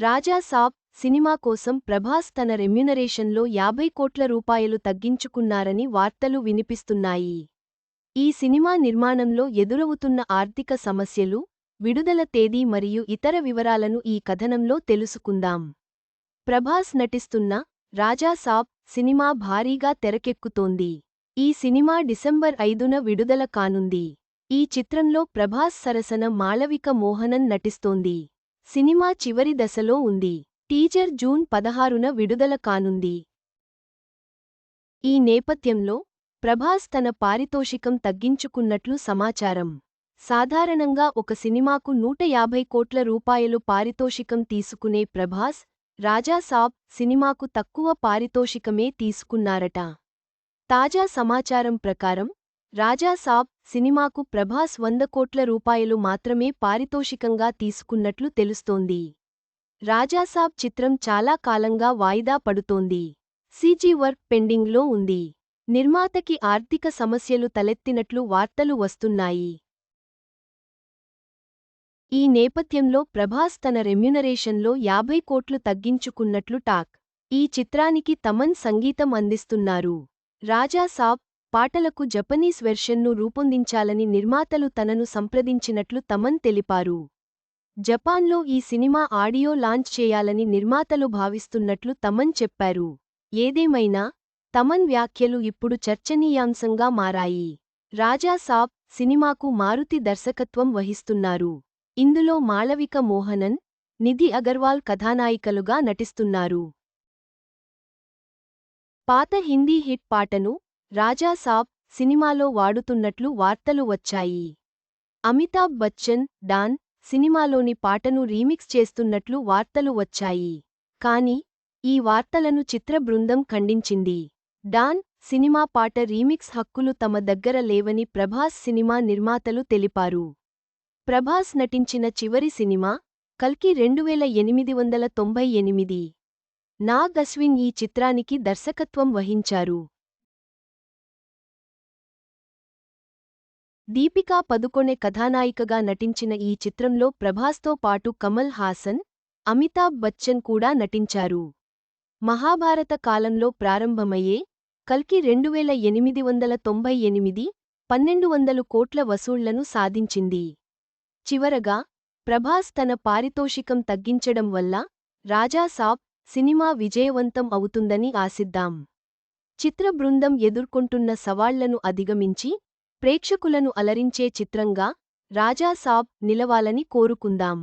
రాజా సాబ్ cinema కోసం ప్రభాస్ తన రెమ్యునరేషన్లో యాభై కోట్ల రూపాయలు తగ్గించుకున్నారని వార్తలు వినిపిస్తున్నాయి. ఈ సినిమా నిర్మాణంలో ఎదురవుతున్న ఆర్థిక సమస్యలు విడుదల తేదీ మరియు ఇతర వివరాలను ఈ కథనంలో తెలుసుకుందాం. ప్రభాస్ నటిస్తున్న రాజా సాబ్ సినిమా భారీగా తెరకెక్కుతోంది. ఈ సినిమా డిసెంబర్ ఐదున విడుదల కానుంది. ఈ చిత్రంలో ప్రభాస్ సరసన మాళవిక మోహనన్ నటిస్తోంది. సినిమా చివరి దశలో ఉంది. టీజర్ జూన్ పదహారున విడుదల కానుంది. ఈ నేపథ్యంలో ప్రభాస్ తన పారితోషికం తగ్గించుకున్నట్లు సమాచారం. సాధారణంగా ఒక సినిమాకు నూట యాభై కోట్ల రూపాయలు పారితోషికం తీసుకునే ప్రభాస్ రాజా సాబ్ సినిమాకు తక్కువ పారితోషికమే తీసుకున్నారట. తాజా సమాచారం ప్రకారం రాజా సాబ్ సినిమాకు ప్రభాస్ వంద కోట్ల రూపాయలు మాత్రమే పారితోషికంగా తీసుకున్నట్లు తెలుస్తోంది. రాజాసాబ్ చిత్రం చాలా కాలంగా వాయిదా పడుతోంది. సీజీ వర్క్ పెండింగ్లో ఉంది. నిర్మాతకి ఆర్థిక సమస్యలు తలెత్తినట్లు వార్తలు వస్తున్నాయి. ఈ నేపథ్యంలో ప్రభాస్ తన రెమ్యునరేషన్లో యాభై కోట్లు తగ్గించుకున్నట్లు టాక్. ఈ చిత్రానికి తమన్ సంగీతం అందిస్తున్నారు. రాజా సాబ్ పాటలకు జపనీస్ వెర్షన్ను రూపొందించాలని నిర్మాతలు తనను సంప్రదించినట్లు తమన్ తెలిపారు. జపాన్లో ఈ సినిమా ఆడియో లాంచ్ చేయాలని నిర్మాతలు భావిస్తున్నట్లు తమన్ చెప్పారు. ఏదేమైనా తమన్ వ్యాఖ్యలు ఇప్పుడు చర్చనీయాంశంగా మారాయి. రాజా సాబ్ సినిమాకు మారుతి దర్శకత్వం వహిస్తున్నారు. ఇందులో మాళవిక మోహనన్ నిధి అగర్వాల్ కథానాయికలుగా నటిస్తున్నారు. పాత హిందీ హిట్ పాటను రాజా సాబ్ సినిమాలో వాడుతున్నట్లు వార్తలు వచ్చాయి. అమితాబ్ బచ్చన్ డాన్ సినిమాలోని పాటను రీమిక్స్ చేస్తున్నట్లు వార్తలు వచ్చాయి. కాని ఈ వార్తలను చిత్ర బృందం ఖండించింది. డాన్ సినిమా పాట రీమిక్స్ హక్కులు తమ దగ్గర లేవని ప్రభాస్ సినిమా నిర్మాతలు తెలిపారు. ప్రభాస్ నటించిన చివరి సినిమా కల్కి రెండువేల ఎనిమిది వందల తొంభై ఎనిమిది. నాగ్ అశ్విన్ ఈ చిత్రానికి దర్శకత్వం వహించారు. దీపికా పదుకొణె కథానాయికగా నటించిన ఈ చిత్రంలో ప్రభాస్తో పాటు కమల్ హాసన్ అమితాబ్ బచ్చన్ కూడా నటించారు. మహాభారత కాలంలో ప్రారంభమయ్యే కల్కి రెండువేల ఎనిమిది వందల తొంభై ఎనిమిది పన్నెండు వందలు కోట్ల వసూళ్ళను సాధించింది. చివరగా ప్రభాస్ తన పారితోషికం తగ్గించడం వల్ల రాజా సాబ్ సినిమా విజయవంతం అవుతుందని ఆశిద్దాం. చిత్ర బృందం ఎదుర్కొంటున్న సవాళ్ళను అధిగమించి ప్రేక్షకులను అలరించే చిత్రంగా రాజాసాబ్ నిలవాలని కోరుకుందాం.